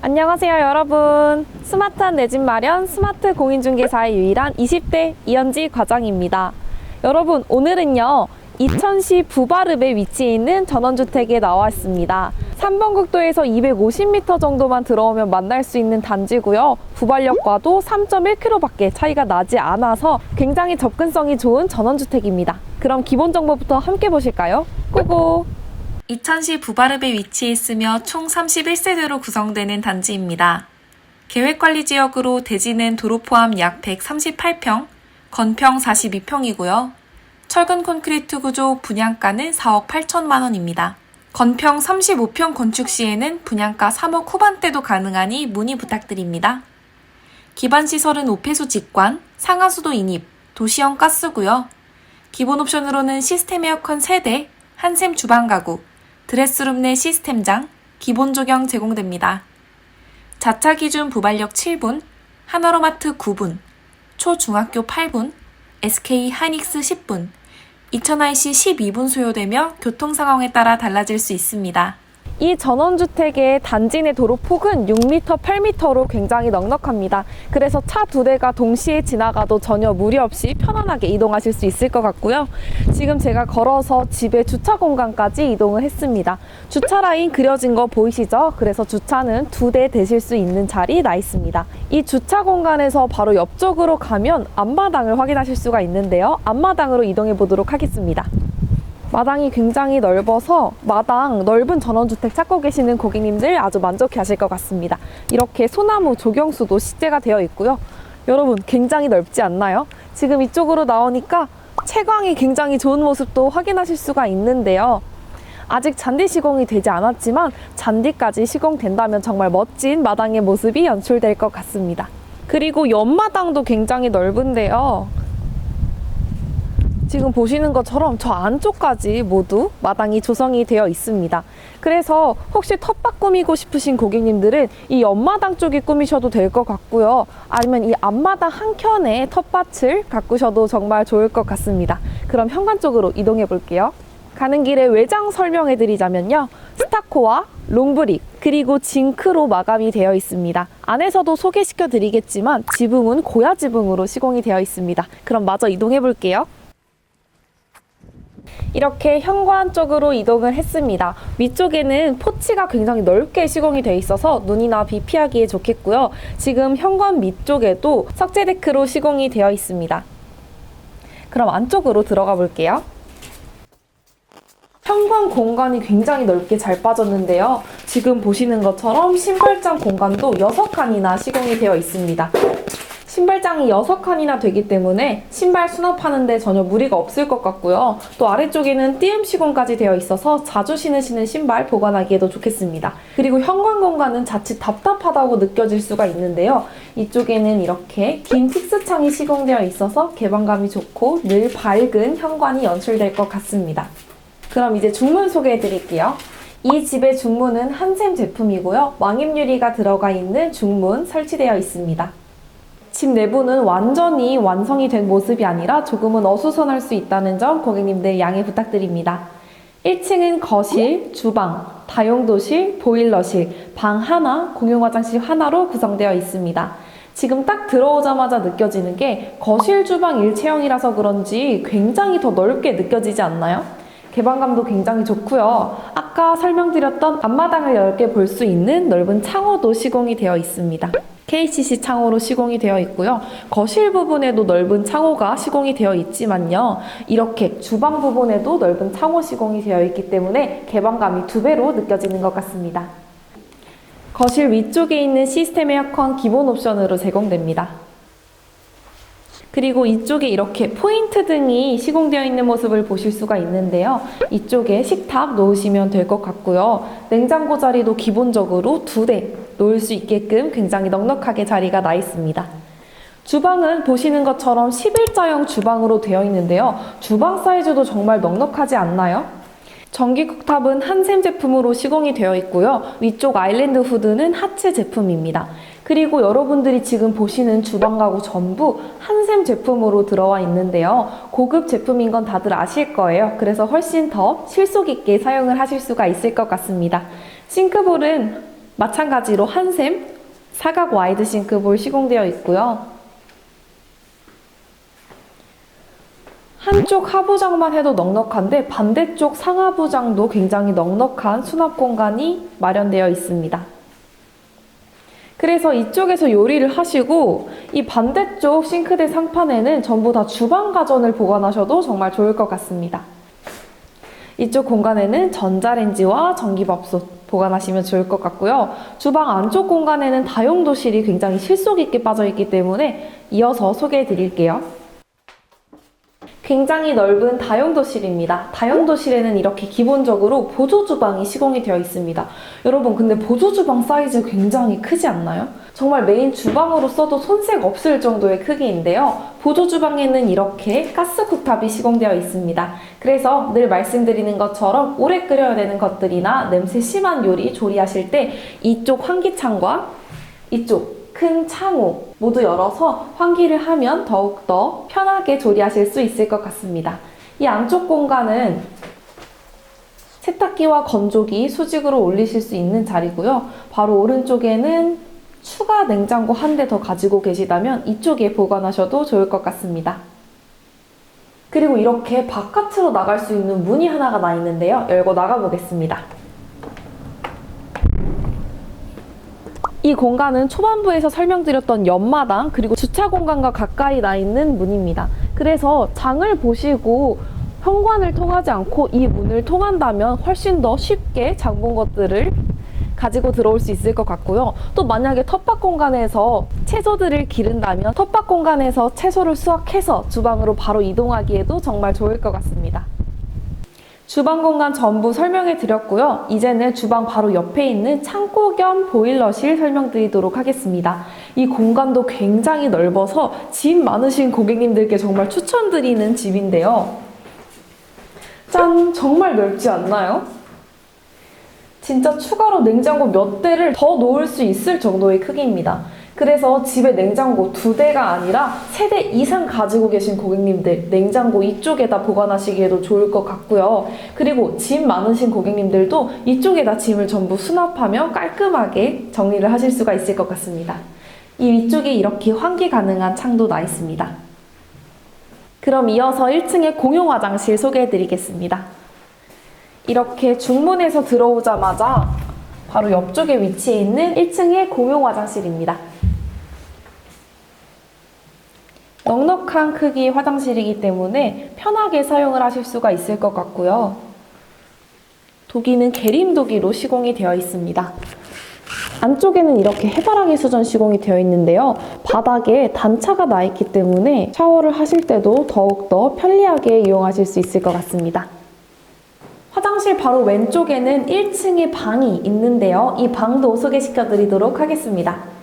안녕하세요 여러분. 스마트한 내 집 마련 스마트 공인중개사의 유일한 20대 이현지 과장입니다. 여러분 오늘은요 이천시 부바릅에 위치해 있는 전원주택에 나와 있습니다 3번 국도에서 250m 정도만 들어오면 만날 수 있는 단지고요 부발역과도 3.1km밖에 차이가 나지 않아서 굉장히 접근성이 좋은 전원주택입니다 그럼 기본 정보부터 함께 보실까요? 고고 이천시 부바릅에 위치해 있으며 총 31세대로 구성되는 단지입니다. 계획관리 지역으로 대지는 도로 포함 약 138평, 건평 42평이고요. 철근 콘크리트 구조 분양가는 4억 8천만 원입니다. 건평 35평 건축 시에는 분양가 3억 후반대도 가능하니 문의 부탁드립니다. 기반 시설은 오폐수 직관, 상하수도 인입, 도시형 가스고요. 기본 옵션으로는 시스템 에어컨 3대, 한샘 주방 가구, 드레스룸 내 시스템장, 기본 조경 제공됩니다. 자차 기준 부발역 7분, 하나로마트 9분, 초중학교 8분, SK 하이닉스 10분, 2000IC 12분 소요되며 교통 상황에 따라 달라질 수 있습니다. 이 전원주택의 단지 내 도로 폭은 6m, 8m로 굉장히 넉넉합니다. 그래서 차 두 대가 동시에 지나가도 전혀 무리 없이 편안하게 이동하실 수 있을 것 같고요. 지금 제가 걸어서 집의 주차 공간까지 이동을 했습니다. 주차 라인 그려진 거 보이시죠? 그래서 주차는 두대 대실 수 있는 자리 나 있습니다. 이 주차 공간에서 바로 옆쪽으로 가면 앞마당을 확인하실 수가 있는데요. 앞마당으로 이동해 보도록 하겠습니다. 마당이 굉장히 넓어서 마당 넓은 전원주택 찾고 계시는 고객님들 아주 만족해 하실 것 같습니다. 이렇게 소나무 조경수도 식재가 되어 있고요. 여러분 굉장히 넓지 않나요? 지금 이쪽으로 나오니까 채광이 굉장히 좋은 모습도 확인하실 수가 있는데요. 아직 잔디 시공이 되지 않았지만 잔디까지 시공된다면 정말 멋진 마당의 모습이 연출될 것 같습니다. 그리고 옆마당도 굉장히 넓은데요. 지금 보시는 것처럼 저 안쪽까지 모두 마당이 조성이 되어 있습니다. 그래서 혹시 텃밭 꾸미고 싶으신 고객님들은 이 옆마당 쪽에 꾸미셔도 될 것 같고요. 아니면 이 앞마당 한켠에 텃밭을 가꾸셔도 정말 좋을 것 같습니다. 그럼 현관 쪽으로 이동해 볼게요. 가는 길에 외장 설명해 드리자면요. 스타코와 롱브릭 그리고 징크로 마감이 되어 있습니다. 안에서도 소개시켜 드리겠지만 지붕은 고야 지붕으로 시공이 되어 있습니다. 그럼 마저 이동해 볼게요. 이렇게 현관 쪽으로 이동을 했습니다. 위쪽에는 포치가 굉장히 넓게 시공이 되어 있어서 눈이나 비 피하기에 좋겠고요. 지금 현관 밑쪽에도 석재 데크로 시공이 되어 있습니다. 그럼 안쪽으로 들어가 볼게요. 현관 공간이 굉장히 넓게 잘 빠졌는데요. 지금 보시는 것처럼 신발장 공간도 6칸이나 시공이 되어 있습니다. 신발장이 6칸이나 되기 때문에 신발 수납하는데 전혀 무리가 없을 것 같고요. 또 아래쪽에는 띄움 시공까지 되어 있어서 자주 신으시는 신발 보관하기에도 좋겠습니다. 그리고 현관 공간은 자칫 답답하다고 느껴질 수가 있는데요. 이쪽에는 이렇게 긴 픽스창이 시공되어 있어서 개방감이 좋고 늘 밝은 현관이 연출될 것 같습니다. 그럼 이제 중문 소개해 드릴게요. 이 집의 중문은 한샘 제품이고요. 왕입 유리가 들어가 있는 중문 설치되어 있습니다. 집 내부는 완전히 완성이 된 모습이 아니라 조금은 어수선할 수 있다는 점 고객님들 양해 부탁드립니다. 1층은 거실, 주방, 다용도실, 보일러실, 방 하나, 공용 화장실 하나로 구성되어 있습니다. 지금 딱 들어오자마자 느껴지는 게 거실, 주방 일체형이라서 그런지 굉장히 더 넓게 느껴지지 않나요? 개방감도 굉장히 좋고요. 아까 설명드렸던 앞마당을 넓게 볼 수 있는 넓은 창호도 시공이 되어 있습니다. KCC 창호로 시공이 되어 있고요. 거실 부분에도 넓은 창호가 시공이 되어 있지만요. 이렇게 주방 부분에도 넓은 창호 시공이 되어 있기 때문에 개방감이 두 배로 느껴지는 것 같습니다. 거실 위쪽에 있는 시스템 에어컨 기본 옵션으로 제공됩니다. 그리고 이쪽에 이렇게 포인트 등이 시공되어 있는 모습을 보실 수가 있는데요. 이쪽에 식탁 놓으시면 될 것 같고요. 냉장고 자리도 기본적으로 두 대 놓을 수 있게끔 굉장히 넉넉하게 자리가 나 있습니다. 주방은 보시는 것처럼 11자형 주방으로 되어 있는데요. 주방 사이즈도 정말 넉넉하지 않나요? 전기 쿡탑은 한샘 제품으로 시공이 되어 있고요. 위쪽 아일랜드 후드는 하츠 제품입니다. 그리고 여러분들이 지금 보시는 주방 가구 전부 한샘 제품으로 들어와 있는데요. 고급 제품인 건 다들 아실 거예요. 그래서 훨씬 더 실속 있게 사용을 하실 수가 있을 것 같습니다. 싱크볼은 마찬가지로 한샘 사각 와이드 싱크볼 시공되어 있고요. 한쪽 하부장만 해도 넉넉한데 반대쪽 상하부장도 굉장히 넉넉한 수납 공간이 마련되어 있습니다. 그래서 이쪽에서 요리를 하시고 이 반대쪽 싱크대 상판에는 전부 다 주방 가전을 보관하셔도 정말 좋을 것 같습니다. 이쪽 공간에는 전자레인지와 전기밥솥 보관하시면 좋을 것 같고요. 주방 안쪽 공간에는 다용도실이 굉장히 실속 있게 빠져 있기 때문에 이어서 소개해 드릴게요. 굉장히 넓은 다용도실입니다. 다용도실에는 이렇게 기본적으로 보조주방이 시공이 되어 있습니다. 여러분, 근데 보조주방 사이즈 굉장히 크지 않나요? 정말 메인 주방으로 써도 손색 없을 정도의 크기인데요. 보조주방에는 이렇게 가스 쿡탑이 시공되어 있습니다. 그래서 늘 말씀드리는 것처럼 오래 끓여야 되는 것들이나 냄새 심한 요리 조리하실 때 이쪽 환기창과 이쪽 큰 창호 모두 열어서 환기를 하면 더욱더 편하게 조리하실 수 있을 것 같습니다. 이 안쪽 공간은 세탁기와 건조기 수직으로 올리실 수 있는 자리고요. 바로 오른쪽에는 추가 냉장고 한 대 더 가지고 계시다면 이쪽에 보관하셔도 좋을 것 같습니다. 그리고 이렇게 바깥으로 나갈 수 있는 문이 하나가 나 있는데요. 열고 나가 보겠습니다. 이 공간은 초반부에서 설명드렸던 옆마당 그리고 주차 공간과 가까이 나 있는 문입니다. 그래서 장을 보시고 현관을 통하지 않고 이 문을 통한다면 훨씬 더 쉽게 장 본 것들을 가지고 들어올 수 있을 것 같고요. 또 만약에 텃밭 공간에서 채소들을 기른다면 텃밭 공간에서 채소를 수확해서 주방으로 바로 이동하기에도 정말 좋을 것 같습니다. 주방 공간 전부 설명해 드렸고요. 이제는 주방 바로 옆에 있는 창고 겸 보일러실 설명드리도록 하겠습니다. 이 공간도 굉장히 넓어서 짐 많으신 고객님들께 정말 추천드리는 집인데요. 짠! 정말 넓지 않나요? 진짜 추가로 냉장고 몇 대를 더 놓을 수 있을 정도의 크기입니다. 그래서 집에 냉장고 두 대가 아니라 세 대 이상 가지고 계신 고객님들 냉장고 이쪽에다 보관하시기에도 좋을 것 같고요. 그리고 짐 많으신 고객님들도 이쪽에다 짐을 전부 수납하며 깔끔하게 정리를 하실 수가 있을 것 같습니다. 이 위쪽에 이렇게 환기 가능한 창도 나 있습니다. 그럼 이어서 1층의 공용 화장실 소개해 드리겠습니다. 이렇게 중문에서 들어오자마자 바로 옆쪽에 위치해 있는 1층의 공용 화장실입니다. 넉넉한 크기의 화장실이기 때문에 편하게 사용을 하실 수가 있을 것 같고요. 도기는 계림도기로 시공이 되어 있습니다. 안쪽에는 이렇게 해바라기 수전 시공이 되어 있는데요. 바닥에 단차가 나 있기 때문에 샤워를 하실 때도 더욱더 편리하게 이용하실 수 있을 것 같습니다. 화장실 바로 왼쪽에는 1층에 방이 있는데요. 이 방도 소개시켜 드리도록 하겠습니다.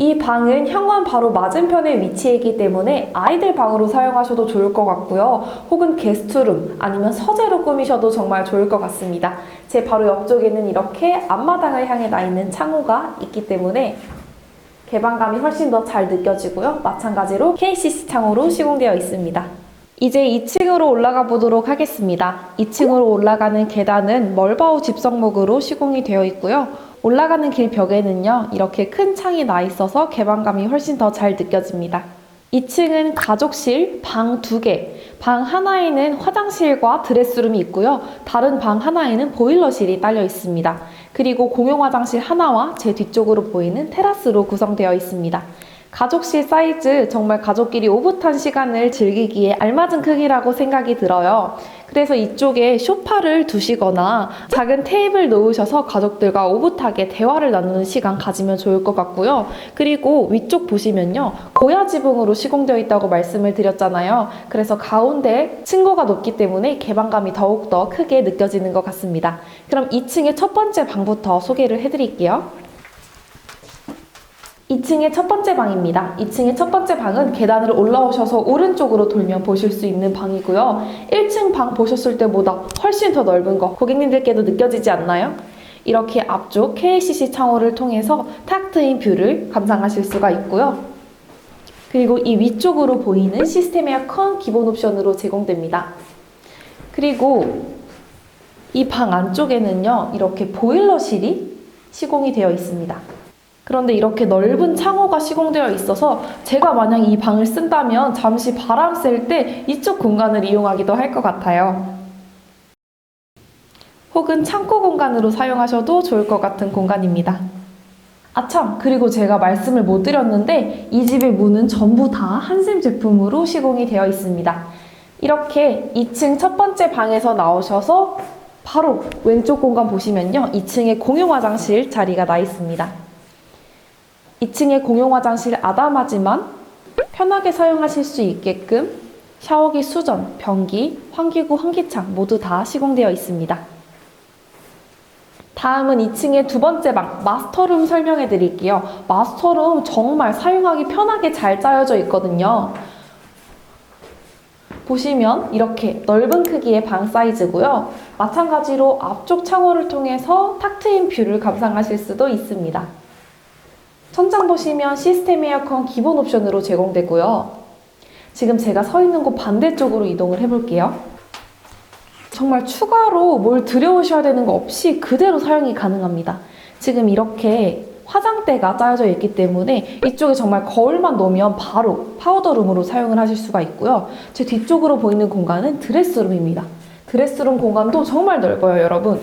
이 방은 현관 바로 맞은편에 위치해 있기 때문에 아이들 방으로 사용하셔도 좋을 것 같고요. 혹은 게스트룸 아니면 서재로 꾸미셔도 정말 좋을 것 같습니다. 제 바로 옆쪽에는 이렇게 앞마당을 향해 나 있는 창호가 있기 때문에 개방감이 훨씬 더 잘 느껴지고요. 마찬가지로 KCC 창호로 시공되어 있습니다. 이제 2층으로 올라가 보도록 하겠습니다. 2층으로 올라가는 계단은 멀바우 집성목으로 시공이 되어 있고요. 올라가는 길 벽에는요, 이렇게 큰 창이 나 있어서 개방감이 훨씬 더 잘 느껴집니다. 2층은 가족실 방 2개, 방 하나에는 화장실과 드레스룸이 있고요. 다른 방 하나에는 보일러실이 딸려 있습니다. 그리고 공용 화장실 하나와 제 뒤쪽으로 보이는 테라스로 구성되어 있습니다. 가족실 사이즈 정말 가족끼리 오붓한 시간을 즐기기에 알맞은 크기라고 생각이 들어요. 그래서 이쪽에 소파를 두시거나 작은 테이블 놓으셔서 가족들과 오붓하게 대화를 나누는 시간 가지면 좋을 것 같고요. 그리고 위쪽 보시면요. 고야 지붕으로 시공되어 있다고 말씀을 드렸잖아요. 그래서 가운데 층고가 높기 때문에 개방감이 더욱더 크게 느껴지는 것 같습니다. 그럼 2층의 첫 번째 방부터 소개를 해드릴게요. 2층의 첫 번째 방입니다. 2층의 첫 번째 방은 계단을 올라오셔서 오른쪽으로 돌면 보실 수 있는 방이고요. 1층 방 보셨을 때보다 훨씬 더 넓은 거 고객님들께도 느껴지지 않나요? 이렇게 앞쪽 KCC 창호를 통해서 탁 트인 뷰를 감상하실 수가 있고요. 그리고 이 위쪽으로 보이는 시스템 에어컨 기본 옵션으로 제공됩니다. 그리고 이 방 안쪽에는요, 이렇게 보일러실이 시공이 되어 있습니다. 그런데 이렇게 넓은 창호가 시공되어 있어서 제가 만약 이 방을 쓴다면 잠시 바람 쐴 때 이쪽 공간을 이용하기도 할 것 같아요. 혹은 창고 공간으로 사용하셔도 좋을 것 같은 공간입니다. 아참, 그리고 제가 말씀을 못 드렸는데 이 집의 문은 전부 다 한샘 제품으로 시공이 되어 있습니다. 이렇게 2층 첫 번째 방에서 나오셔서 바로 왼쪽 공간 보시면요. 2층에 공용 화장실 자리가 나 있습니다. 2층에 공용 화장실 아담하지만 편하게 사용하실 수 있게끔 샤워기 수전, 변기, 환기구, 환기창 모두 다 시공되어 있습니다. 다음은 2층의 두 번째 방, 마스터룸 설명해 드릴게요. 마스터룸 정말 사용하기 편하게 잘 짜여져 있거든요. 보시면 이렇게 넓은 크기의 방 사이즈고요. 마찬가지로 앞쪽 창호를 통해서 탁 트인 뷰를 감상하실 수도 있습니다. 천장 보시면 시스템 에어컨 기본 옵션으로 제공되고요. 지금 제가 서 있는 곳 반대쪽으로 이동을 해볼게요. 정말 추가로 뭘 들여오셔야 되는 거 없이 그대로 사용이 가능합니다. 지금 이렇게 화장대가 짜여져 있기 때문에 이쪽에 정말 거울만 놓으면 바로 파우더룸으로 사용을 하실 수가 있고요. 제 뒤쪽으로 보이는 공간은 드레스룸입니다. 드레스룸 공간도 정말 넓어요, 여러분.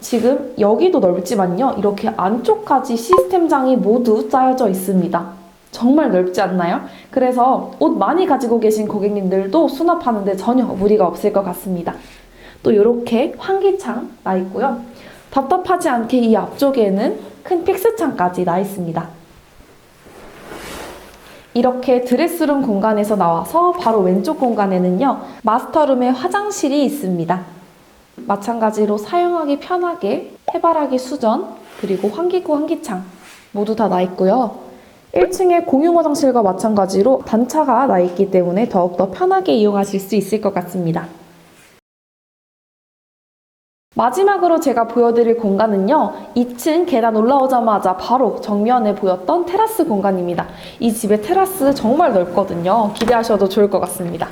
지금 여기도 넓지만요. 이렇게 안쪽까지 시스템장이 모두 짜여져 있습니다. 정말 넓지 않나요? 그래서 옷 많이 가지고 계신 고객님들도 수납하는데 전혀 무리가 없을 것 같습니다. 또 이렇게 환기창 나 있고요. 답답하지 않게 이 앞쪽에는 큰 픽스창까지 나 있습니다. 이렇게 드레스룸 공간에서 나와서 바로 왼쪽 공간에는요, 마스터룸의 화장실이 있습니다. 마찬가지로 사용하기 편하게 해바라기 수전, 그리고 환기구 환기창 모두 다 나 있고요. 1층에 공용 화장실과 마찬가지로 단차가 나 있기 때문에 더욱더 편하게 이용하실 수 있을 것 같습니다. 마지막으로 제가 보여드릴 공간은요, 2층 계단 올라오자마자 바로 정면에 보였던 테라스 공간입니다. 이 집의 테라스 정말 넓거든요. 기대하셔도 좋을 것 같습니다.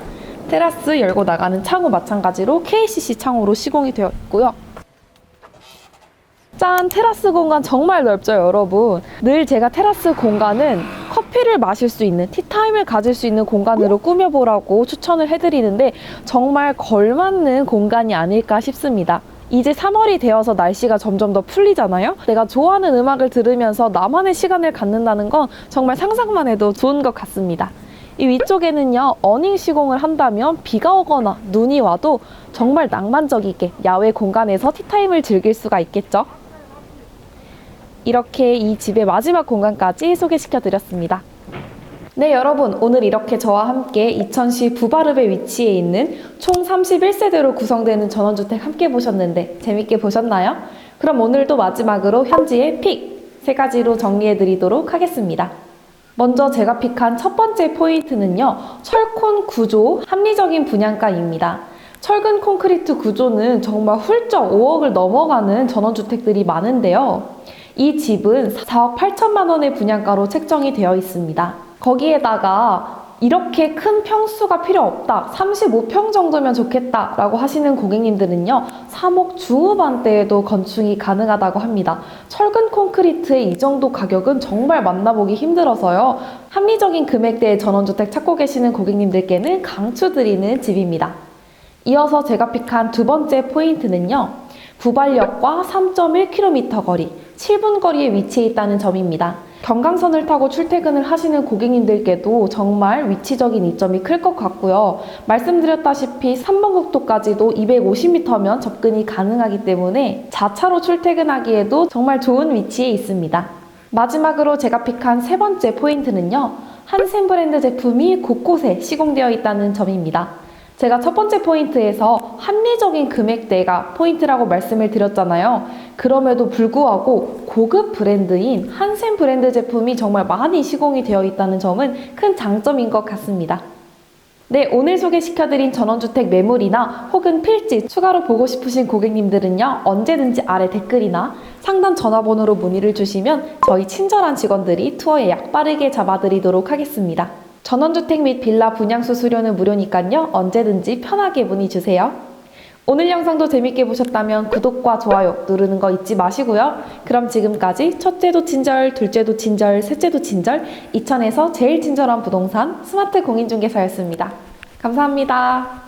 테라스 열고 나가는 창호 마찬가지로 KCC 창호로 시공이 되어 있고요. 짠! 테라스 공간 정말 넓죠, 여러분? 늘 제가 테라스 공간은 커피를 마실 수 있는, 티타임을 가질 수 있는 공간으로 꾸며보라고 추천을 해드리는데 정말 걸맞는 공간이 아닐까 싶습니다. 이제 3월이 되어서 날씨가 점점 더 풀리잖아요? 내가 좋아하는 음악을 들으면서 나만의 시간을 갖는다는 건 정말 상상만 해도 좋은 것 같습니다. 이 위쪽에는요, 어닝 시공을 한다면 비가 오거나 눈이 와도 정말 낭만적이게 야외 공간에서 티타임을 즐길 수가 있겠죠? 이렇게 이 집의 마지막 공간까지 소개시켜 드렸습니다. 네, 여러분. 오늘 이렇게 저와 함께 이천시 부바르베 위치에 있는 총 31세대로 구성되는 전원주택 함께 보셨는데 재밌게 보셨나요? 그럼 오늘도 마지막으로 현지의 픽 세 가지로 정리해 드리도록 하겠습니다. 먼저 제가 픽한 첫 번째 포인트는요, 철콘 구조 합리적인 분양가입니다. 철근 콘크리트 구조는 정말 훌쩍 5억을 넘어가는 전원주택들이 많은데요. 이 집은 4억 8천만 원의 분양가로 책정이 되어 있습니다. 거기에다가 이렇게 큰 평수가 필요 없다. 35평 정도면 좋겠다. 라고 하시는 고객님들은요, 3억 중후반대에도 건축이 가능하다고 합니다. 철근 콘크리트의 이 정도 가격은 정말 만나보기 힘들어서요. 합리적인 금액대의 전원주택 찾고 계시는 고객님들께는 강추드리는 집입니다. 이어서 제가 픽한 두 번째 포인트는요, 구발역과 3.1km 거리, 7분 거리에 위치해 있다는 점입니다. 경강선을 타고 출퇴근을 하시는 고객님들께도 정말 위치적인 이점이 클 것 같고요. 말씀드렸다시피 3번 국도까지도 250m면 접근이 가능하기 때문에 자차로 출퇴근하기에도 정말 좋은 위치에 있습니다. 마지막으로 제가 픽한 세 번째 포인트는요. 한샘 브랜드 제품이 곳곳에 시공되어 있다는 점입니다. 제가 첫 번째 포인트에서 합리적인 금액대가 포인트라고 말씀을 드렸잖아요. 그럼에도 불구하고 고급 브랜드인 한샘 브랜드 제품이 정말 많이 시공이 되어 있다는 점은 큰 장점인 것 같습니다. 네, 오늘 소개시켜드린 전원주택 매물이나 혹은 필지 추가로 보고 싶으신 고객님들은요, 언제든지 아래 댓글이나 상담 전화번호로 문의를 주시면 저희 친절한 직원들이 투어 예약 빠르게 잡아드리도록 하겠습니다. 전원주택 및 빌라 분양 수 수료는 무료니까요, 언제든지 편하게 문의 주세요. 오늘 영상도 재밌게 보셨다면 구독과 좋아요 누르는 거 잊지 마시고요. 그럼 지금까지 첫째도 친절, 둘째도 친절, 셋째도 친절, 이천에서 제일 친절한 부동산 스마트 공인중개사였습니다. 감사합니다.